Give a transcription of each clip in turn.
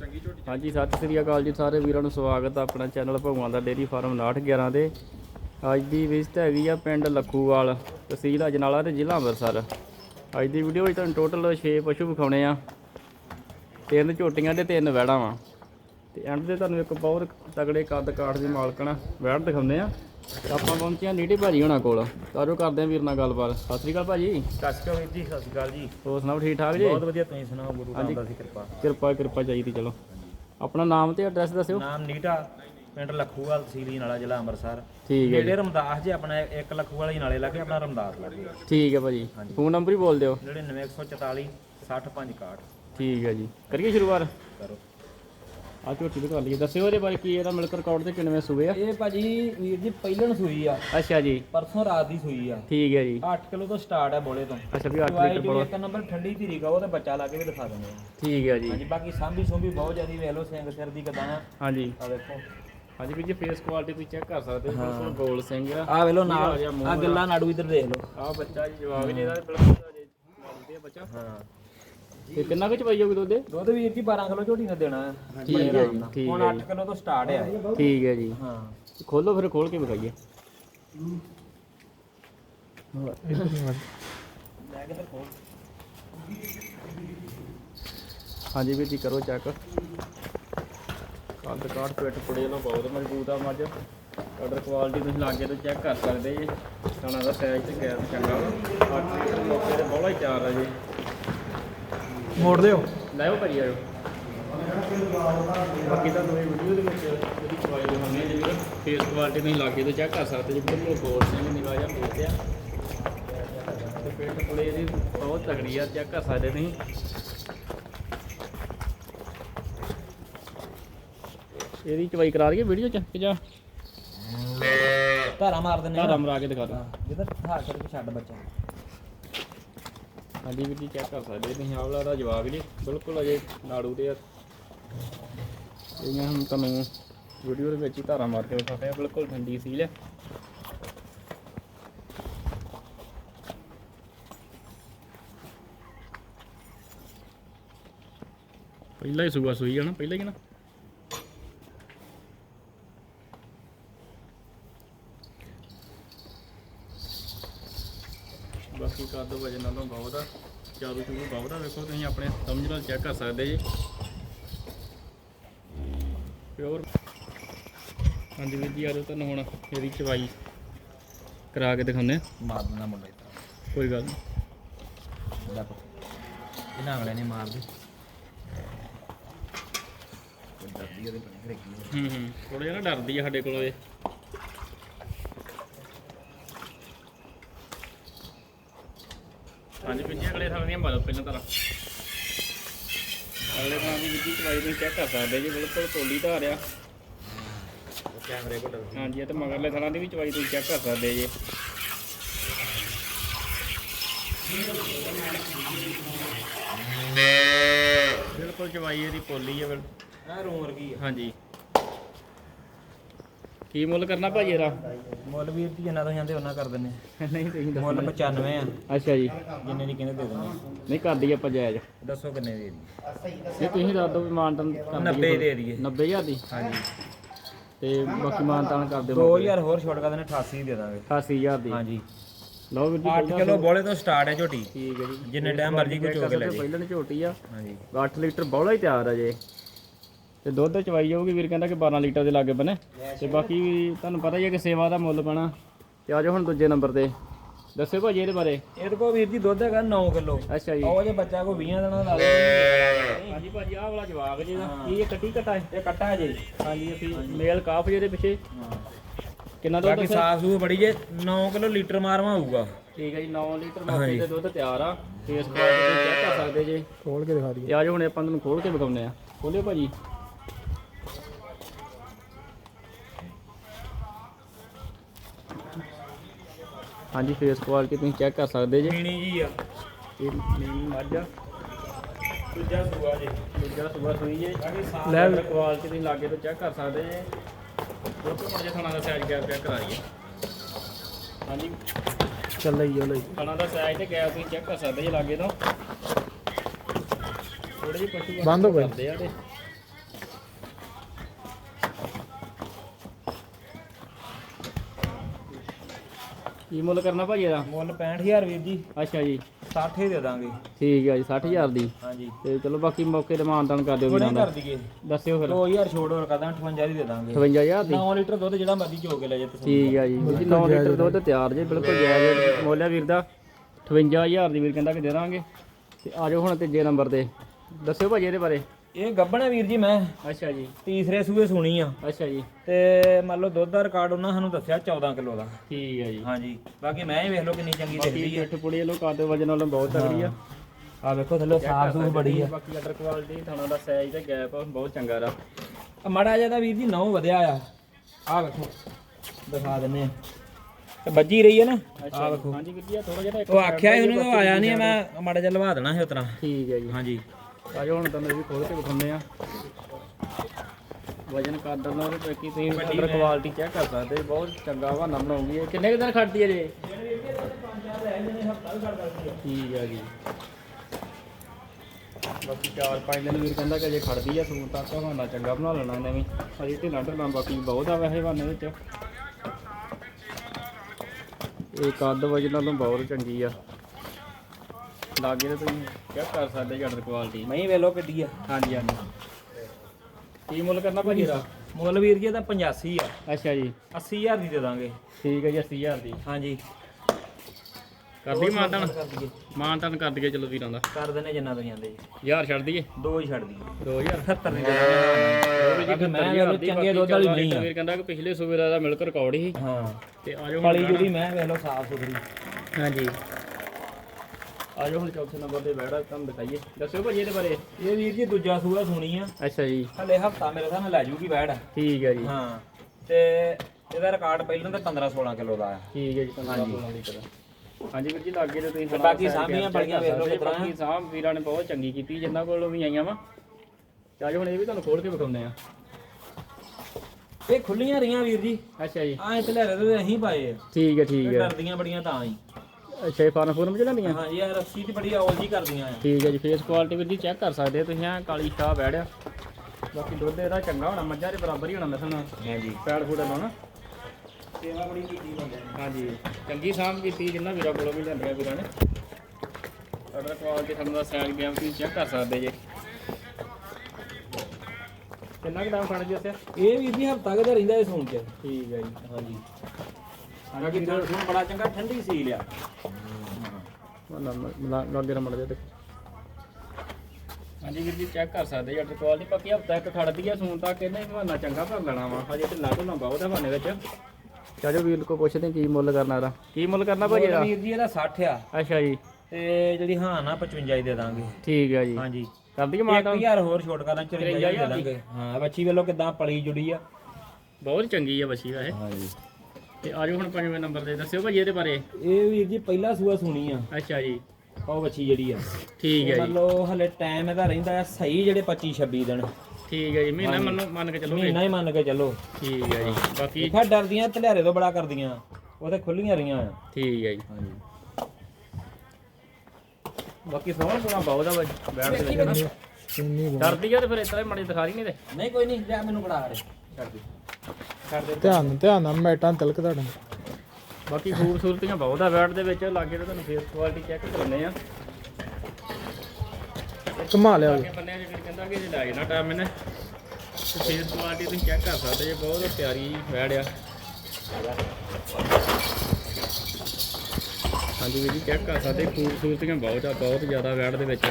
ਚੰਗੀ ਝੋਟੀ ਹਾਂਜੀ, ਸਤਿ ਸ੍ਰੀ ਅਕਾਲ ਜੀ ਸਾਰੇ ਵੀਰਾਂ ਨੂੰ ਸਵਾਗਤ ਹੈ ਆਪਣਾ ਚੈਨਲ ਭਗਵਾਨ ਦਾ ਡੇਰੀ ਫਾਰਮ 911 ਦੇ। ਅੱਜ ਦੀ ਵਿਜ਼ਿਟ ਹੈਗੀ ਆ ਪਿੰਡ ਲੱਖੂਵਾਲ, ਤਹਿਸੀਲ ਅਜਨਾਲਾ ਤੇ ਜ਼ਿਲ੍ਹਾ ਅੰਮ੍ਰਿਤਸਰ। ਅੱਜ ਦੀ ਵੀਡੀਓ ਵਿੱਚ ਤੁਹਾਨੂੰ ਟੋਟਲ 6 ਪਸ਼ੂ ਵਿਖਾਉਣੇ ਆ। ਤਿੰਨ ਝੋਟੀਆਂ ਤੇ ਤਿੰਨ ਵੈੜਾਂ ਵਾ। ਤੇ ਐਂਡ ਤੇ ਤੁਹਾਨੂੰ ਇੱਕ ਬਹੁਤ ਤਗੜੇ ਕੱਦ ਕਾਠ ਦੀ ਮਾਲਕਣ ਵੈੜ ਦਿਖਾਉਂਦੇ ਆ ਆਪਾਂ ਪਹੁੰਚੇ ਆ ਨੀਟੇ ਭਾਜੀ ਹੋਣਾ ਕੋਲ। ਤਾਰੋ ਕਰਦੇ ਆ ਵੀਰ ਨਾਲ ਗੱਲਬਾਤ। ਸਤਿ ਸ੍ਰੀ ਅਕਾਲ ਭਾਜੀ। ਸਤਿ ਸ਼੍ਰੀ ਅਕਾਲ ਜੀ ਸਤਿ ਸ਼੍ਰੀ ਅਕਾਲ ਜੀ। ਹੋਰ ਸੁਣਾਓ ਠੀਕ ਠਾਕ ਜੀ? ਬਹੁਤ ਵਧੀਆ ਤੁਸੀਂ ਸੁਣਾਓ ਗੁਰੂ ਰਾਮਦਾਸ ਦੀ ਕਿਰਪਾ। ਕਿਰਪਾ ਕਿਰਪਾ ਚਾਹੀਦੀ ਚਲੋ। ਆਪਣਾ ਨਾਮ ਤੇ ਐਡਰੈਸ ਦੱਸਿਓ। ਨਾਮ ਨੀਟਾ ਪਿੰਡ ਲੱਖੂਵਾਲ ਤਹਿਸੀਲੀ ਨਾਲਾ ਜ਼ਿਲ੍ਹਾ ਅੰਮ੍ਰਿਤਸਰ। ਠੀਕ ਹੈ ਜੀ। ਨੇੜੇ ਰਮਦਾਸ ਜੀ ਆਪਣਾ ਇੱਕ ਲੱਖੂਵਾਲ ਹੀ ਨਾਲੇ ਲੱਗੇ ਆਪਣਾ ਰਮਦਾਸ ਲੱਗੇ ਠੀਕ ਹੈ ਭਾਜੀ। ਫੋਨ ਨੰਬਰ ਹੀ ਬੋਲ ਦਿਓ। 99144 60561 ਠੀਕ ਹੈ ਜੀ। ਕਰੀਏ ਸ਼ੁਰੂਆਤ? ਕਰੋ। ਆ ਝੋਟੀ ਦਿਖਾ ਲਈਏ। ਦੱਸਿਓ ਇਹਦੇ ਬਾਰੇ ਕੀ ਇਹਦਾ ਮਿਲਕ ਰਿਕਾਰਡ ਤੇ ਕਿੰਨਵੇਂ ਸੂਏ ਆ? ਇਹ ਭਾਜੀ ਵੀਰ ਜੀ ਪਹਿਲਣ ਸੂਈ ਆ। ਅੱਛਾ ਜੀ। ਪਰਸੋਂ ਰਾਤ ਦੀ ਸੂਈ ਆ। ਠੀਕ ਹੈ ਜੀ। 8 ਕਿਲੋ ਤੋਂ ਸਟਾਰਟ ਹੈ ਬੋਲੇ ਤੋਂ। ਅੱਛਾ ਵੀ 8 ਦਵਾਈ ਲੀਟਰ ਬੋਲੋ। ਇੱਕ ਨੰਬਰ ਠੰਡੀ ਧੀਰੀ ਕਹੋ ਤੇ ਬੱਚਾ ਲਾ ਕੇ ਵੀ ਦਿਖਾ ਦਿੰਦੇ ਆ। ਠੀਕ ਹੈ ਜੀ। ਹਾਂਜੀ ਬਾਕੀ ਸਾਂਭੀ ਸੁੰਭੀ ਬਹੁਤ ਜ਼ਿਆਦੀ ਵੇਖ ਲਓ ਸਿੰਘ ਸਿਰ ਦੀ ਕਿਦਾਂ ਆ। ਹਾਂਜੀ। ਆ ਦੇਖੋ ਹਾਂਜੀ ਵੀ ਜੀ ਫੇਸ ਕੁਆਲਿਟੀ ਤੁਸੀਂ ਚੈੱਕ ਕਰ ਸਕਦੇ ਹੋ ਬਿਲਕੁਲ ਗੋਲ ਸਿੰਘ ਆ। ਆ ਵੇਖ ਲਓ ਨਾਲ ਆ ਗੱਲਾਂ ਨਾੜੂ ਇੱਧਰ ਦੇਖ ਲਓ। ਆ ਬੱਚਾ ਜੀ ਜਵਾਬ ਹੀ ਨਹੀਂ ਇਹਦਾ ਬਿਲਕੁਲ ਅਜੇ ਬੱਚਾ ਹਾਂ। ਤੇ ਕਿੰਨਾ ਕੁ ਚਵਾਈ ਹੋਊਗੀ ਦੁੱਧ ਦੇ ਦੁੱਧ ਵੀਰ ਜੀ 12 ਕਿਲੋ ਝੋਟੀ ਨੇ ਦੇਣਾ ਹੈ। ਠੀਕ ਹੈ ਜੀ ਠੀਕ ਹੁਣ ਹੈ 8 ਕਿਲੋ ਤੋਂ ਸਟਾਰਟ ਆ ਠੀਕ ਹੈ ਜੀ। ਹਾਂ। ਖੋਲੋ ਫਿਰ ਖੋਲ ਕੇ ਵਿਖਾਈਏ। ਹਾਂਜੀ ਵੀਰ ਜੀ ਕਰੋ ਚੈੱਕ ਕੱਦ ਕਾਠ ਪਿੱਠ ਪੁੜੇ ਲੋ ਬਹੁਤ ਮਜ਼ਬੂਤ ਆ ਮੱਝ। ਆਰਡਰ ਕੁਆਲਿਟੀ ਤੁਸੀਂ ਲਾਗੇ ਤੋਂ ਚੈੱਕ ਕਰ ਸਕਦੇ ਜੀ। ਖਾਣਾ ਦਾ ਸਾਈਜ਼ ਤੇ ਗੈਸ ਚੰਗਾ ਵਾ। 8 ਲੀਟਰ ਮੌਕੇ ਤੇ ਬੋਲਾ ਹੀ ਤਿਆਰ ਆ ਜੀ। ਮੋੜ ਦਿਓ। ਲੈਓ ਭਾਜੀ ਆਜੋ ਬਾਕੀ ਤੁਹਾਨੂੰ ਇਹ ਵੀਡੀਓ ਦੇ ਵਿੱਚ ਜਿਹੜੀ ਚੁਆਈ ਦਿਖਾਉਂਦੇ ਆ ਜਿਹੜੀ ਫੇਸ ਕੁਆਲਿਟੀ ਤੁਸੀਂ ਲਾਗੇ ਤੋਂ ਚੈੱਕ ਕਰ ਸਕਦੇ ਜੀ ਬਿਲਕੁਲ ਗੋਲ ਸਿੰਘ ਨਿਗਾਹ ਫੇਸ ਆ। ਤੇ ਪਿੱਠ ਪੁੜੇ ਇਹਦੀ ਬਹੁਤ ਤਗੜੀ ਆ ਚੈੱਕ ਕਰ ਸਕਦੇ ਤੁਸੀਂ। ਇਹਦੀ ਚਵਾਈ ਕਰਾ ਦਈਏ ਵੀਡੀਓ ਚ ਕਿ ਜਾਂ ਧਾਰਾ ਮਾਰ ਦਿੰਨੇ ਧਾਰਾ ਮਰਾ ਕੇ ਦਿਖਾ ਦਿਓ। ਜਿੱਧਰ ਠਾਕ ਕਰਕੇ ਛੱਡ ਬੱਚਾ। ਹਾਂਜੀ ਵੀਰ ਜੀ ਚੈੱਕ ਕਰ ਸਕਦੇ ਤੁਸੀਂ। ਆਹ ਵਾਲਾ ਦਾ ਜਵਾਬ ਹੀ ਨਹੀਂ ਬਿਲਕੁਲ ਅਜੇ ਨਾੜੂ ਤੇ ਆ। ਇਹ ਹੁਣ ਤੁਹਾਨੂੰ ਵੀਡੀਓ ਦੇ ਵਿੱਚ ਹੀ ਧਾਰਾ ਮਾਰ ਕੇ ਦਿਖਾਉਂਦੇ ਆ ਬਿਲਕੁਲ ਠੰਡੀ ਸੀਲ ਹੈ ਪਹਿਲਾਂ ਹੀ ਸੂਆ ਸੂਈ ਹੈ ਨਾ, ਪਹਿਲਾਂ ਹੀ ਨਾ? ਕੱਦ ਵਜਨ ਨਾਲੋਂ ਬਹੁਤ ਆ। ਚਾਰੂ ਚੂਰੂ ਬਹੁਤ ਆ। ਵੇਖੋ ਤੁਸੀਂ ਆਪਣੇ ਸਮਝ ਨਾਲ ਚੈੱਕ ਕਰ ਸਕਦੇ ਜੀ। ਪਿਓਰ ਹਾਂਜੀ ਵੀਰ ਜੀ ਆਜੋ ਤੁਹਾਨੂੰ ਹੁਣ ਇਹਦੀ ਚਵਾਈ ਕਰਾ ਕੇ ਦਿਖਾਉਂਦੇ ਆ ਮਾਰ ਦਿੰਦਾ ਮੁੰਡਾ ਇੱਧਰ ਕੋਈ ਗੱਲ ਨਹੀਂ ਲੈ ਪੁੱਤ। ਇਹਨਾਂ ਅਗਲੇ ਨੇ ਮਾਰ ਦੇ ਕੋਈ ਡਰਦੀ ਉਹਦੇ ਪਣੀ ਘਰੇ ਕੀ ਹੂੰ ਹੂੰ। ਥੋੜਾ ਜਿਹਾ ਨਾ ਡਰਦੀ ਆ ਸਾਡੇ ਕੋਲ ਇਹ। ਹਾਂਜੀ ਜੀ ਅਗਲੇ ਥਾਂ ਦੀਆਂ ਮਾਰੋ ਪਹਿਲਾਂ ਤਾਂ ਅਗਲੇ ਥਾਂ ਦੀ ਵਿੱਚੀ ਚਵਾਈ ਤੁਸੀਂ ਚੈੱਕ ਕਰ ਸਕਦੇ ਜੀ ਬਿਲਕੁਲ ਤੋਲੀ ਧਾਰ ਆ। ਉਹ ਕੈਮਰੇ ਕੋਲ ਹਾਂਜੀ ਇਹ ਤੇ ਮਗਰਲੇ ਥਾਂ ਦੀ ਵੀ ਚਵਾਈ ਤੁਸੀਂ ਚੈੱਕ ਕਰ ਸਕਦੇ ਜੀ। ਬਿਲਕੁਲ ਚਵਾਈ ਇਹਦੀ ਪੋਲੀ ਹੈ ਬਿਲ- ਐ ਰੂਮ ਵਰਗੀ ਆ ਹਾਂਜੀ। ਕੀ ਮੁੱਲ ਕਰਨਾ ਭਾਜੀ ਇਹਦਾ? ਮੁੱਲ ਵੀਰ ਜੀ ਜਿੰਨਾ ਤੁਸੀਂ ਜਾਂਦੇ ਉਹਨਾਂ ਕਰ ਦਿੰਨੇ ਨਹੀਂ ਤੁਸੀਂ ਦੱਸੋ। ਮੁੱਲ 95 ਆ। ਅੱਛਾ ਜੀ। ਜਿੰਨੇ ਦੀ ਕਹਿੰਦੇ ਦੇ ਦਿੰਦੇ ਨਹੀਂ ਕਰਦੀ ਆਪਾਂ ਜਾਇਜ਼। ਦੱਸੋ ਕਿੰਨੇ ਦੀ ਜੇ ਤੁਸੀਂ ਦੱਸ ਦਿਓ ਵੀ ਮਾਨਤਨ ਕਰ 90 ਦੇ ਦਈਏ। 90000 ਦੀ? ਹਾਂਜੀ। ਤੇ ਬਾਕੀ ਮਾਨਤਾਨ ਕਰ ਦਿਓ 2000 ਹੋਰ ਛੋਟ ਕਰ ਦੇਣੇ 88 ਦੇ ਦਾਂਗੇ। 88000 ਦੀ। ਹਾਂਜੀ। ਲਓ ਵੀਰ ਜੀ 8 ਕਿਲੋ ਬੋਲੇ ਤੋਂ ਸਟਾਰਟ ਹੈ ਝੋਟੀ। ਠੀਕ ਹੈ ਜੀ। ਜਿੰਨੇ ਟਾਈਮ ਮਰਜ਼ੀ ਕੋਈ ਚੋਕ ਲੈ ਜੀ। ਪਹਿਲਾਂ ਦੀ ਝੋਟੀ ਆ। ਹਾਂਜੀ। 8 ਲੀਟਰ ਬੌਲਾ ਹੀ ਤਿਆਰ ਆ ਜੇ। ਤੇ ਦੁੱਧ ਚਵਾਈ ਜਾਊਗੀ ਵੀਰ ਕਹਿੰਦਾ ਕਿ 12 ਲੀਟਰ ਦੇ ਲਾਗੇ ਬਨੇ ਤੇ ਬਾਕੀ ਵੀ ਤੁਹਾਨੂੰ ਪਤਾ ਹੀ ਹੈ ਕਿ ਸੇਵਾ ਦਾ ਮੁੱਲ ਪੈਣਾ ਤੇ ਆਜੋ ਹੁਣ ਦੂਜੇ ਨੰਬਰ ਤੇ। ਦੱਸਿਓ ਭਾਜੀ ਇਹਦੇ ਬਾਰੇ। ਇਹਦੇ ਕੋਲ ਵੀਰ ਜੀ ਦੁੱਧ ਹੈਗਾ 9 ਕਿਲੋ। ਅੱਛਾ ਜੀ। ਉਹ ਜੇ ਬੱਚਾ ਕੋ 20 ਦਿਨਾਂ ਦਾ ਲਾ ਲਓ। ਹਾਂਜੀ ਭਾਜੀ ਆਹ ਵਾਲਾ ਜਵਾਬ ਜੀ ਕੀ ਇਹ ਕੱਟੀ ਘਟਾ ਹੈ? ਇਹ ਕੱਟਾ ਜੇ। ਹਾਂਜੀ ਅਸੀਂ ਮੇਲ ਕਾਫ ਜਿਹਦੇ ਪਿੱਛੇ। ਕਿੰਨਾ ਦੁੱਧ ਬਾਕੀ ਸਾਫ਼ ਸੂਫ ਬੜੀ ਜੇ 9 ਕਿਲੋ ਲੀਟਰ ਮਾਰਵਾ ਹੋਊਗਾ ਠੀਕ ਹੈ ਜੀ 9 ਲੀਟਰ ਮੌਕੇ ਤੇ ਦੁੱਧ ਤਿਆਰ ਆ। ਫੇਸ ਤੁਸੀਂ ਚੈੱਕ ਕਰ ਸਕਦੇ ਜੇ। ਖੋਲ ਕੇ ਦਿਖਾ ਦਈਏ। ਤੇ ਆਜੋ ਹੁਣ ਆਪਾਂ ਤੁਹਾਨੂੰ ਖੋਲ ਕੇ ਵਿਖਾਉਂਦੇ ਆ ਖੋਲਿਓ ਭਾਜੀ। ਹਾਂਜੀ ਫੇਸ ਕੁਆਲਿਟੀ ਤੁਸੀਂ ਚੈੱਕ ਕਰ ਸਕਦੇ ਜੇ। ਮੀਣੀ ਜੀ ਆ। ਇਹ ਮੇਰੀ ਮੱਝ ਆ। ਦੂਜਾ ਸੂਆ ਜੇ। ਦੂਜਾ ਸੁਬਾ ਸੂਈ ਜੇ। ਲੈ ਕੁਆਲਿਟੀ ਤੁਸੀਂ ਲਾਗੇ ਤੋਂ ਚੈੱਕ ਕਰ ਸਕਦੇ ਜੇ। ਉਹ ਤੋਂ ਮੜ ਜੇ ਥਾਣਾ ਦਾ ਸਾਈਜ਼ ਗੈਪ ਚੈੱਕ ਕਰਾਈਏ। ਹਾਂਜੀ। ਚੱਲ ਲਈ ਲਈ ਥਾਣਾ ਦਾ ਸਾਈਜ਼ ਤੇ ਗੈਪ ਤੁਸੀਂ ਚੈੱਕ ਕਰ ਸਕਦੇ ਜੇ ਲਾਗੇ ਤੋਂ। ਥੋੜੇ ਜਿਹੇ ਪਸ਼ੂ ਬੰਦ ਹੋ ਗਏ। ਕਰਦੇ ਆ ਤੇ ਕੀ ਮੁੱਲ ਕਰਨਾ ਭਾਜੀ ਇਹਦਾ? ਮੁੱਲ 65000 ਵੀਰ ਜੀ। ਅੱਛਾ ਜੀ। 60 ਦੇ ਦਾਂਗੇ। ਠੀਕ ਹੈ ਜੀ 60000 ਦੀ। ਹਾਂਜੀ। ਤੇ ਚਲੋ ਬਾਕੀ ਮੌਕੇ ਤੇ ਮਾਨਦਾਨ ਕਰ ਦਿਓ ਥੋੜੇ ਵੀਰਾਂ ਦਾ। ਕਰ ਦਈਏ। ਦੱਸਿਓ ਫਿਰ। 2000 ਛੋੜ ਹੋਰ ਕਰਦਾ 58 ਦੀ ਦੇ ਦਾਂਗੇ। 58000 ਦੀ? 9 ਲੀਟਰ ਦੁੱਧ ਜਿਹੜਾ ਮਰਜ਼ੀ ਚੋ ਕੇ ਲੈ ਜਾ ਤੁਸੀਂ। ਠੀਕ ਹੈ ਜੀ। ਜੀ 9 ਲੀਟਰ ਦੁੱਧ ਤਿਆਰ ਜੇ ਬਿਲਕੁਲ ਜਾਇਜ਼ ਮੁੱਲ ਹੈ ਵੀਰ ਦਾ। 58000 ਦੀ ਵੀਰ ਕਹਿੰਦਾ ਕਿ ਦੇ ਦਾਂਗੇ। ਤੇ ਆ ਜਾਓ ਹੁਣ ਤੀਜੇ ਨੰਬਰ ਤੇ। ਦੱਸਿਓ ਭਾਜੀ ਇਹਦੇ ਬਾਰੇ। ਇਹ ਗੱਬਣਾ ਵੀਰ ਜੀ ਮੈਂ ਅੱਛਾ ਜੀ। ਤੀਸਰੇ ਸੂਏ ਸੁਣੀ ਆ। ਅੱਛਾ ਜੀ। ਤੇ ਮੰਨ ਲਓ ਦੁੱਧ ਦਾ ਰਿਕਾਰਡ ਉਹਨਾਂ ਸਾਨੂੰ ਦੱਸਿਆ 14 ਕਿਲੋ ਦਾ। ਠੀਕ ਹੈ ਜੀ। ਹਾਂਜੀ। ਬਾਕੀ ਮੈਂ ਹੀ ਵੇਖ ਲਓ ਕਿੰਨੀ ਚੰਗੀ ਦਿਖਦੀ ਆ। ਪਿੱਠ ਪੁੜੀ ਲੋ ਕਾਦੇ ਵਜਨ ਨਾਲੋਂ ਬਹੁਤ ਤਗੜੀ ਆ। ਆ ਵੇਖੋ ਥੱਲੇ ਸਾਫ਼ ਸੂਫ ਬੜੀ ਆ। ਬਾਕੀ ਅਦਰ ਕੁਆਲਿਟੀ ਥਾਣਾ ਦਾ ਸਾਈਜ਼ ਤੇ ਗੈਪ ਬਹੁਤ ਚੰਗਾ ਰਾ। ਆ ਮਾੜਾ ਜਿਹਾ ਵੀਰ ਜੀ ਨੌ ਵਧਿਆ ਆ। ਆ ਵੇਖੋ। ਦਿਖਾ ਦਿੰਨੇ ਆ। ਤੇ ਵੱਜੀ ਰਹੀ ਹੈ ਨਾ। ਆ ਵੇਖੋ। ਹਾਂਜੀ ਵੀਰ ਥੋੜਾ ਜਿਹਾ ਇੱਕ ਉਹ ਆਖਿਆ ਸੀ ਉਹਨੂੰ ਆਇਆ ਨਹੀਂ ਮੈਂ ਮਾੜਾ ਜਿਹਾ ਲਵਾ ਦੇਣਾ ਸੀ ਉਤਰਾ ਠੀਕ ਹੈ ਜੀ। ਹਾਂਜੀ। ਆ ਜਾਓ ਹੁਣ ਤੁਹਾਨੂੰ ਵੀ ਖੋਲ ਕੇ ਵਿਖਾਉਂਦੇ ਆ ਵਜਨ ਕਾਦਰ ਨਾਲ ਤੇ ਤੁਸੀਂ ਅਦਰ ਕੁਆਲਿਟੀ ਚੈੱਕ ਕਰ ਸਕਦੇ ਬਹੁਤ ਚੰਗਾ ਵਾ ਨੰਬਰ ਆਉਂਦੀ ਹੈ। ਕਿੰਨੇ ਕੁ ਦਿਨ ਖੜਦੀ ਹੈ ਜੀ? ਠੀਕ ਆ ਜੀ। ਬਾਕੀ 4-5 ਦਿਨ ਵੀਰ ਕਹਿੰਦਾ ਕਿ ਅਜੇ ਖੜਦੀ ਆ ਸੂਰ ਤੱਕ ਹਵਾਨਾ ਚੰਗਾ ਬਣਾ ਲੈਣਾ ਇਹਨੇ ਵੀ। ਅਜੇ ਢਿੱਲਾ ਢਿੱਲਾ ਬਾਕੀ ਬਹੁਤ ਆ ਵੈਸੇ ਹਵਾਨੇ ਵਿੱਚ। ਇਹ ਕੱਦ ਵਜਨ ਨਾਲੋਂ ਬਹੁਤ ਚੰਗੀ ਆ। ਲਾਗੇ ਤੇ ਤੁਸੀਂ? ਚੈੱਕ ਕਰ ਸਕਦੇ ਜੀ ਅਦਰ ਕੁਆਲਿਟੀ ਮੈਂ ਵੇਖ ਲਓ ਕਿੱਡੀ ਆ। ਹਾਂਜੀ ਹਾਂਜੀ। ਕੀ ਮੁੱਲ ਕਰਨਾ ਭਾਜੀ ਦਾ ਮੁੱਲ ਵੀਰ ਜੀ ਇਹਦਾ 85 ਆ। ਅੱਛਾ ਜੀ। 80000 ਦੀ ਦੇ ਦਾਂਗੇ। ਠੀਕ ਹੈ ਜੀ 80000 ਦੀ। ਹਾਂਜੀ। ਕਰ ਲਈ ਮਾਨਤਾਨ ਮਾਨਤਾਨ ਕਰ ਦਈਏ। ਚਲੋ ਵੀਰਾਂ ਦਾ। ਕਰ ਦਿੰਨੇ ਜਿੰਨਾ ਤੁਸੀਂ ਜਾਂਦੇ ਜੀ। ਯਾਰ ਛੱਡ ਦਈਏ? ਦੋ ਹੀ ਛੱਡ ਦਈਏ। 2000 70 ਦੀ ਦੇ ਦਾਂਗੇ। ਬਾਕੀ ਮੈਂ ਵੇਖ ਲਓ ਚੰਗੇ ਦੁੱਧ ਵਾਲੀ ਨਹੀਂ ਆ। ਵੀਰ ਕਹਿੰਦਾ ਕਿ ਪਿਛਲੇ ਸੂਬੇ ਦਾ ਮਿਲਕ ਰਿਕਾਰਡ ਹੀ ਹਾਂ। ਤੇ ਆ ਜਾਓ ਪਲੀ ਜਿਹੜੀ ਮੈਂ ਵੇਖ ਲਓ ਸਾਫ਼ ਸੁਥਰੀ। ਹਾਂਜੀ। ਆ ਜਾਓ ਹੁਣ ਚੌਥੇ ਨੰਬਰ ਤੇ ਬੈਠਾ ਤੁਹਾਨੂੰ ਦਿਖਾਈਏ। ਦੱਸਿਓ ਭਾਜੀ ਇਹਦੇ ਬਾਰੇ। ਇਹ ਵੀਰ ਜੀ ਦੂਜਾ ਸੂਆ ਸੁਣੀ ਆ। ਅੱਛਾ ਜੀ। ਹਲੇ ਹਫਤਾ ਮੇਰੇ ਸਾਹਮਣੇ ਲੈ ਜੂਗੀ ਬੈੜ ਠੀਕ ਹੈ ਜੀ। ਹਾਂ। ਤੇ ਇਹਦਾ ਰਿਕਾਰਡ ਪਹਿਲਾਂ ਤਾਂ 15 16 ਕਿਲੋ ਦਾ ਆ। ਠੀਕ ਹੈ ਜੀ ਹਾਂਜੀ। ਹਾਂਜੀ ਵੀਰ ਜੀ ਲਾਗੇ ਤੇ ਤੁਸੀਂ ਬਾਕੀ ਸਾਂਭੀਆਂ ਬੜੀਆਂ ਵੇਖ ਲਓ ਤਰ੍ਹਾਂ। ਬਾਕੀ ਸਾਂਭ ਵੀਰਾਂ ਨੇ ਬਹੁਤ ਚੰਗੀ ਕੀਤੀ ਜਿੰਨਾਂ ਕੋਲੋਂ ਵੀ ਆਈਆਂ ਵਾ। ਅੱਜ ਹੁਣ ਇਹ ਵੀ ਤੁਹਾਨੂੰ ਖੋਲ ਕੇ ਵਿਖਾਉਂਦੇ ਆ। ਇਹ ਖੁੱਲੀਆਂ ਰਹੀਆਂ ਵੀਰ ਜੀ। ਅੱਛਾ ਜੀ। ਆ ਇੱਥੇ ਲੈ ਰਹੇ ਤੇ ਅਸੀਂ ਪਾਏ ਠੀਕ ਹੈ ਠੀਕ ਹੈ ਡਰਦੀਆਂ ਬੜੀਆਂ ਤਾਂ ਹੀ। ਅੱਛਾ ਇਹ ਫਾਰਮ ਫੋਰਮ ਚ ਲੈਂਦੀਆਂ? ਹਾਂ ਯਾਰ ਰੱਸੀ ਤੇ ਬੜੀ ਆਵਾਜ਼ ਹੀ ਕਰਦੀਆਂ ਆ। ਠੀਕ ਹੈ ਜੀ ਫੇਸ ਕੁਆਲਿਟੀ ਵੀਰ ਜੀ ਚੈੱਕ ਕਰ ਸਕਦੇ ਹੋ ਤੁਸੀਂ ਆ ਕਾਲੀ ਸ਼ਾਹ ਬੈੜਿਆ ਬਾਕੀ ਦੁੱਧ ਇਹਦਾ ਚੰਗਾ ਹੋਣਾ ਮੱਝਾਂ ਦੇ ਬਰਾਬਰ ਹੀ ਹੋਣਾ ਨਸਲ ਨਾਲ ਹਾਂਜੀ। ਪੈੜ ਫੂਡ ਨਾ ਸੇਵਾ ਬੜੀ ਕੀਤੀ ਬੰਦੇ ਨੇ। ਹਾਂਜੀ ਚੰਗੀ ਸਾਂਭ ਕੀਤੀ ਜਿੰਨਾ ਵੀਰਾਂ ਕੋਲੋਂ ਵੀ ਲੈਂਦੀਆਂ ਵੀਰਾਂ ਨੇ। ਆਰਡਰ ਕੁਆਲਿਟੀ ਸਾਨੂੰ ਦਾ ਸੈਲ ਗੇਮ ਤੁਸੀਂ ਚੈੱਕ ਕਰ ਸਕਦੇ ਜੇ। ਕਿੰਨਾ ਕੁ ਟਾਈਮ ਖੜ ਜੀ ਦੱਸਿਆ ਇਹ ਵੀਰ ਜੀ ਹਫਤਾ ਕਿਤੇ ਰਹਿੰਦਾ ਇਹ ਸੌਣ ਚ। ਠੀਕ ਹੈ ਜੀ। ਹਾਂਜੀ। ਬਾਕੀ ਦਿਲ ਸੁਣ ਬੜਾ ਚੰਗਾ ਠੰਡੀ ਸੀ ਲਿਆ। ਲਾਗੇ ਰਮੜ ਦੇ ਦੇਖੋ ਹਾਂਜੀ ਵੀਰ ਜੀ ਚੈੱਕ ਕਰ ਸਕਦੇ ਜੀ ਆਰਡਰ ਕੁਆਲਿਟੀ ਬਾਕੀ ਹਫਤਾ ਇੱਕ ਖੜਦੀ ਆ ਸੂਣ ਤੱਕ ਇਹਨੇ ਬਹਾਨਾ ਚੰਗਾ ਭਰ ਲੈਣਾ ਵਾ। ਹਜੇ ਤੇ ਲਾਗੋ ਨਾ ਬਹੁਤ ਹਵਾਨੇ ਵਿੱਚ। ਚਾਜੋ ਵੀਰ ਕੋ ਪੁੱਛਦੇ ਹਾਂ ਕੀ ਮੁੱਲ ਕਰਨਾ ਇਹਦਾ। ਕੀ ਮੁੱਲ ਕਰਨਾ ਭਾਜੀ ਇਹਦਾ? ਵੀਰ ਜੀ ਇਹਦਾ 60 ਆ। ਅੱਛਾ ਜੀ। ਤੇ ਜਿਹੜੀ ਹਾਂ ਨਾ 55 ਹੀ ਦੇ ਦਾਂਗੇ। ਠੀਕ ਹੈ ਜੀ। ਹਾਂਜੀ। ਕਰ ਦਈਏ ਮਾਤਾ 1000 ਹੋਰ ਛੋਟ ਕਰਾਂ 54 ਹੀ ਦੇ ਦਾਂਗੇ। ਹਾਂ ਬੱਚੀ ਵੇਲੋ ਕਿਦਾਂ ਪਲੀ ਜੁੜੀ ਆ। ਬਹੁਤ ਚੰਗੀ ਆ ਬੱਚੀ ਵੈਸੇ। ਹਾਂਜੀ। ਤੇ ਆਜੋ ਹੁਣ ਪੰਜਵੇਂ ਨੰਬਰ ਤੇ ਦੱਸਿਓ ਭਾਜੀ ਇਹਦੇ ਬਾਰੇ। ਇਹ ਵੀਰ ਜੀ ਪਹਿਲਾ ਸੂਆ ਸੁਣੀ ਆ। ਅੱਛਾ ਜੀ। ਉਹ ਬੱਚੀ ਜਿਹੜੀ ਆ। ਠੀਕ ਹੈ ਮੰਨ ਜੀ ਲਓ ਹਲੇ ਟਾਈਮ ਇਹਦਾ ਰਹਿੰਦਾ ਆ ਸਹੀ ਜਿਹੜੇ 25 26 ਦਿਨ। ਠੀਕ ਹੈ ਜੀ ਮਹੀਨਾ ਮੰਨ ਮੰਨ ਕੇ ਚੱਲੋਗੇ ਮਹੀਨਾ ਹੀ ਮੰਨ ਕੇ ਚੱਲੋ। ਠੀਕ ਹੈ ਜੀ ਬਾਕੀ ਦੇਖਾ ਡਰਦੀਆਂ ਧਲਿਆਰੇ ਤੋਂ ਬੜਾ ਕਰਦੀਆਂ। ਉਹ ਤੇ ਖੁੱਲੀਆਂ ਰਹੀਆਂ ਆ। ਠੀਕ ਹੈ ਜੀ। ਹਾਂਜੀ। ਬਾਕੀ ਸੋਹਣਾ ਸੋਹਣਾ ਬਹੁਤ ਆ ਬਾਈ। ਬੈਠ ਦੇ ਵਿੱਚ ਨਾ ਡਰਦੀ ਆ ਤੇ ਫਿਰ ਇਤਰਾ ਹੀ ਮੜੀ ਦਿਖਾ ਰਹੀ ਨਹੀਂ ਤੇ। ਨਹੀਂ ਕੋਈ ਨਹੀਂ ਲੈ ਮੈਨੂੰ ਬੜਾ ਰੇ ਛੱਡ ਦੇ। ਧਿਆਨ ਧਿਆਨ ਨਾਲ ਮੈਟਾਂ ਤਿਲਕ ਤੁਹਾਡਾ ਬਾਕੀ ਖੂਬਸੂਰਤੀਆਂ ਬਹੁਤ ਆ ਬੈਠ ਦੇ ਵਿੱਚ ਲਾਗੇ ਤੇ ਤੁਹਾਨੂੰ ਫੇਸ ਕੁਆਲਿਟੀ ਚੈੱਕ ਕਰਾਉਂਦੇ ਆ। ਘੁਮਾ ਲਿਆ ਲਾਗੇ ਬੰਨਿਆਂ ਜੇ ਫਿਰ ਕਹਿੰਦਾ ਕਿ ਜੇ ਲੈ ਜਾਣਾ ਟਾਈਮ ਇਹਨੇ ਤੇ ਫੇਸ ਕੁਆਲਿਟੀ ਤੁਸੀਂ ਚੈੱਕ ਕਰ ਸਕਦੇ ਜੇ ਬਹੁਤ ਪਿਆਰੀ ਬੈੜ ਆ। ਹਾਂਜੀ ਵੀਰ ਜੀ ਚੈੱਕ ਕਰ ਸਕਦੇ ਖੂਬਸੂਰਤੀਆਂ ਬਹੁਤ ਆ ਬਹੁਤ ਜ਼ਿਆਦਾ ਬੈੜ ਦੇ ਵਿੱਚ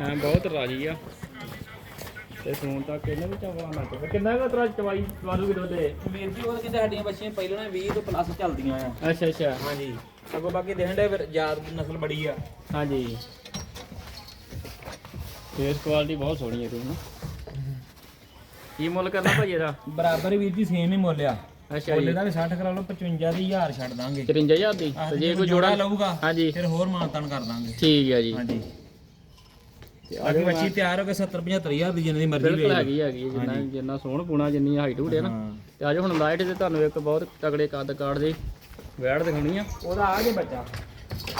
ਐ ਬਹੁਤ ਰਾਜੀ ਆ। ਤੇ ਸੂਣ ਤੱਕ ਇਹਨਾਂ ਵਿੱਚ ਆਵਾਂ ਨਾ ਤੇ ਕਿੰਨਾ ਕੁ ਤਰਾ ਚਵਾਈ ਚਵਾਲੂ ਕਿਲੋ ਦੇ ਵੀਰ ਜੀ ਉਹ ਕਿਤੇ ਸਾਡੀਆਂ ਬੱਚੀਆਂ ਪਹਿਲਾਂ ਨੇ 20 ਤੋਂ ਪਲੱਸ ਚੱਲਦੀਆਂ ਆ। ਅੱਛਾ ਅੱਛਾ। ਹਾਂਜੀ। ਅੱਗੋਂ ਬਾਕੀ ਦੇਣ ਦੇ ਫਿਰ ਯਾਦ ਨਸਲ ਬੜੀ ਆ। ਹਾਂਜੀ। ਫੇਸ ਕੁਆਲਿਟੀ ਬਹੁਤ ਸੋਹਣੀ ਹੈ ਤੁਸੀਂ ਕੀ ਮੁੱਲ ਕਰਨਾ ਭਾਈ ਇਹਦਾ? ਬਰਾਬਰ ਵੀਰ ਜੀ ਸੇਮ ਹੀ ਮੁੱਲ ਆ। ਅੱਛਾ ਮੁੱਲ ਜੀ। ਦਾ ਵੀ 60 ਕਰਾ ਲਓ 55 ਦੀ 1000 ਛੱਡ ਦਾਂਗੇ। 53000 ਦੀ? ਤੇ ਜੇ ਕੋਈ ਜੋੜਾ ਲਊਗਾ ਹਾਂਜੀ। ਫਿਰ ਹੋਰ ਮਾਨਤਨ ਕਰ ਦਾਂਗੇ। ਠੀਕ ਹੈ ਜੀ। ਹਾਂਜੀ। ਬਾਕੀ ਬੱਚੀ ਤਿਆਰ ਹੋ ਕੇ 70 75000 ਦੀ ਜਿੰਨੀ ਮਰਜ਼ੀ ਬਿਲਕੁਲ ਵੇਚ ਹੈਗੀ ਹੈਗੀ ਹੈ, ਜਿੰਨਾ ਜਿੰਨਾ ਸੋਹਣ ਪੁਣਾ ਜਿੰਨੀ ਹਾਈਟ ਹੁੰਦੀ ਹੈ ਨਾ। ਹਾਂ। ਤੇ ਆਜੋ ਹੁਣ ਲਾਈਟ ਤੇ ਤੁਹਾਨੂੰ ਇੱਕ ਬਹੁਤ ਤਗੜੇ ਕੱਦ ਕਾਰਡ ਦੀ ਵੈੜ ਦਿਖਾਉਣੀ ਆ। ਉਹਦਾ ਆ ਜੇ ਬੱਚਾ।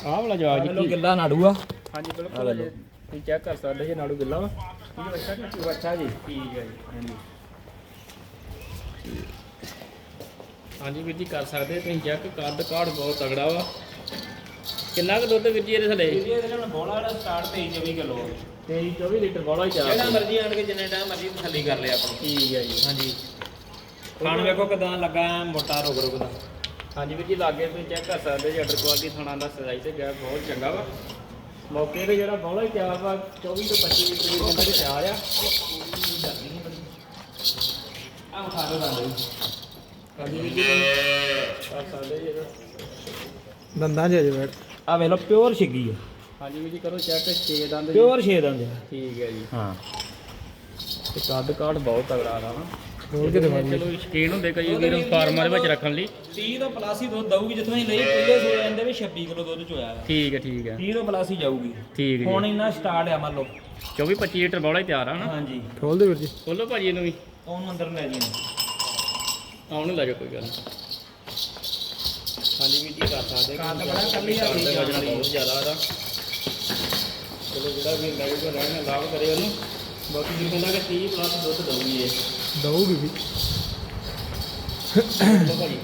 ਆਹ ਵਾਲਾ ਜਵਾਬ ਲੋ ਜੀ ਗਿੱਲਾ ਨਾੜੂ ਆ। ਹਾਂਜੀ ਬਿਲਕੁਲ। ਜੀ ਤੁਸੀਂ ਚੈੱਕ ਕਰ ਸਕਦੇ ਜੇ ਨਾੜੂ ਗਿੱਲਾ ਵਾ। ਇਹ ਬੱਚਾ ਕਿ ਬੱਚਾ ਜੀ। ਠੀਕ ਹੈ ਜੀ ਹਾਂਜੀ। ਹਾਂਜੀ ਵੀਰ ਜੀ ਕਰ ਸਕਦੇ ਤੁਸੀਂ ਚੈੱਕ ਕੱਦ ਕਾੜ ਬਹੁਤ ਤਗੜਾ ਵਾ। ਕਿੰਨਾ ਕੁ ਦੁੱਧ ਵੀਰ ਜੀ ਇਹਦੇ ਥੱਲੇ? ਵੀਰ ਜੀ ਇਹਦੇ ਨਾਲ ਬੋਲਾ ਵਾਲਾ ਸਟਾਰਟ 23 24 ਕਿਲੋ 23 24 ਲੀਟਰ ਬੋਲਾ ਹੀ ਜਿਹੜਾ ਚਾਹ ਮਰਜ਼ੀ ਆਣ ਕੇ ਜਿੰਨੇ ਟਾਈਮ ਮਰਜ਼ੀ ਤਸੱਲੀ ਕਰ ਲਿਆ ਆਪਣੀ। ਠੀਕ ਹੈ ਜੀ। ਹਾਂਜੀ। ਖਾਣ ਵੇਖੋ ਕਿਦਾਂ ਲੱਗਾ ਐਂ ਮੋਟਾ ਰੁਗ ਰੁਗ ਦਾ। ਹਾਂਜੀ ਵੀਰ ਜੀ ਲਾਗੇ ਤੁਸੀਂ ਚੈੱਕ ਕਰ ਸਕਦੇ ਜੀ ਆਰਡਰ ਕੁਆਲਿਟੀ ਥਾਣਾ ਦਾ ਸਜਾਈ ਤੇ ਗਿਆ ਬਹੁਤ ਚੰਗਾ ਵਾ। ਮੌਕੇ ਤੇ ਜਿਹੜਾ ਬੋਲਾ ਹੀ ਤਿਆਰ ਵਾ 24 ਤੋਂ 25 ਲੀਟਰ ਦੀ ਕਹਿੰਦਾ ਕਿ ਤਿਆਰ ਆ। ਆਹ ਖਾ ਲਓ ਦੰਦ ਹਾਂਜੀ ਵੀਰ ਜੀ ਤੁਸੀਂ ਕਰ ਸਕਦੇ ਜੀ ਇਹਦਾ। ਦੰਦਾਂ 'ਚ ਅਜੇ ਬੈਠ। ਆ ਵੇਖ ਲਓ ਪਿਓਰ ਛਿੱਗੀ ਆ। ਹਾਂਜੀ ਵੀਰ ਜੀ ਕਰੋ ਚੈੱਕ 6 ਦੰਦ ਜੀ। ਪਿਓਰ ਛੇ ਦੰਦ ਆ। ਠੀਕ ਹੈ ਜੀ। ਹਾਂ। ਤੇ ਕੱਦ ਕਾਠ ਬਹੁਤ ਤਗੜਾ ਆ ਨਾ। ਹੋਰ ਕਿਤੇ ਵਾਲੀ ਚਲੋ ਸ਼ਕੀਨ ਹੁੰਦੇ ਕਈ ਵੀਰ ਫਾਰਮਾਂ ਦੇ ਵਿੱਚ ਰੱਖਣ ਲਈ। 30 ਤੋਂ ਪਲੱਸ ਹੀ ਦੁੱਧ ਦਊਗੀ ਜਿੱਥੋਂ ਅਸੀਂ ਲਈ ਪਹਿਲੇ ਸੋਏ ਜਾਂਦੇ ਵੀ 26 ਕਿਲੋ ਦੁੱਧ ਚੋਇਆ ਆ ਠੀਕ ਹੈ ਠੀਕ ਹੈ। 30 ਤੋਂ ਪਲੱਸ ਹੀ ਜਾਊਗੀ। ਠੀਕ ਜੀ ਹੁਣ ਇੰਨਾ ਸਟਾਰਟ ਆ ਮੰਨ ਲਓ। 24 25 ਲੀਟਰ ਬੋਲਾ ਹੀ ਤਿਆਰ ਆ ਨਾ। ਹਾਂਜੀ। ਖੋਲ ਦੇ ਵੀਰ ਜੀ। ਖੋਲੋ ਭਾਜੀ ਇਹਨੂੰ ਵੀ। ਉਹਨੂੰ ਅੰਦਰ ਲੈ ਜੀ ਆਉਣ ਨੂੰ ਲੈ ਜਾਓ ਕੋਈ ਗੱਲ ਨਹੀਂ। ਹਾਂਜੀ ਵੀਰ ਜੀ ਕਰ ਸਕਦੇ ਕੱਦ ਬੜਾ ਕੱਲੀ ਆ ਕੱਦ ਵਜਨ ਬਹੁਤ ਜ਼ਿਆਦਾ ਇਹਦਾ। ਚਲੋ ਜਿਹੜਾ ਵੀ ਲੱਗੂਗਾ ਰਹਿਣਾ ਲਾਭ ਕਰੇ ਉਹਨੂੰ। ਬਾਕੀ ਜੀ ਕਹਿੰਦਾ ਕਿ 30 ਪਲੱਸ ਦੁੱਧ ਦਊਗੀ ਇਹ। ਦਊਗੀ ਵੀ। ਚਲੋ ਭਾਜੀ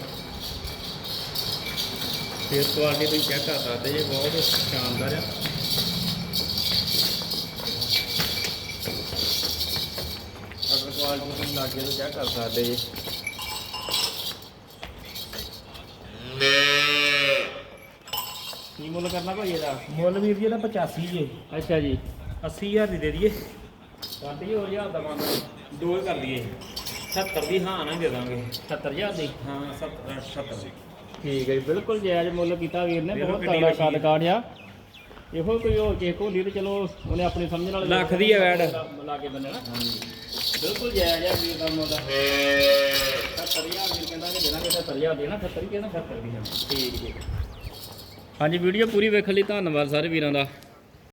ਫੇਸ ਕੁਆਲਿਟੀ ਤੁਸੀਂ ਚੈੱਕ ਕਰ ਸਕਦੇ ਜੀ ਬਹੁਤ ਸ਼ਾਨਦਾਰ ਆ। ਅਗਰ ਕੁਆਲਿਟੀ ਤੁਸੀਂ ਲਾਗੇ ਤੋਂ ਚੈੱਕ ਕਰ ਸਕਦੇ ਜੀ। ਮੁੱਲ ਕਰਨਾ ਭਾਈ ਇਹਦਾ। ਮੁੱਲ ਵੀਰ ਜੀ ਇਹਦਾ 85 ਜੇ। ਅੱਛਾ ਜੀ। 80000 ਦੀ ਦੇ ਦਈਏ। ਕਾਂਟੀ ਹੋ ਗਿਆ ਦਾ ਮੰਨ ਦੋ ਹੀ ਕਰ ਦਈਏ 70 ਦੀ ਹਾਂ ਨਾ ਦੇ ਦਾਂਗੇ। 70000 ਦੀ? ਹਾਂ 70 70 ਦੀ। ਠੀਕ ਹੈ ਜੀ ਬਿਲਕੁਲ ਜਾਇਜ਼ ਮੁੱਲ ਕੀਤਾ ਵੀਰ ਨੇ। ਬਹੁਤ ਤਗੜਾ ਵੱਡੀ ਕੱਦ ਕਾਠ ਆ ਇਹੋ ਕੋਈ ਹੋਰ ਕਿਸੇ ਕੋਲ ਤੇ ਚਲੋ ਉਹਨੇ ਆਪਣੀ ਸਮਝ ਨਾਲ ਲੱਖ ਦੀ ਆ ਵੈੜ। ਲਾ ਕੇ ਬੰਦੇ ਨਾ। ਬਿਲਕੁਲ ਜਾਇਜ਼ ਆ ਵੀਰ ਦਾ ਮੁੱਲ। 70000 ਵੀਰ ਕਹਿੰਦਾ ਕਿ ਦੇਣਾ ਕਿ 70000 ਦੇਣਾ 70 ਹੀ ਕਹਿੰਦਾ 70 ਦੀ ਠੀਕ ਜੀ ਹਾਂਜੀ ਵੀਡੀਓ ਪੂਰੀ ਵੇਖਣ ਲਈ ਧੰਨਵਾਦ ਸਾਰੇ ਵੀਰਾਂ ਦਾ।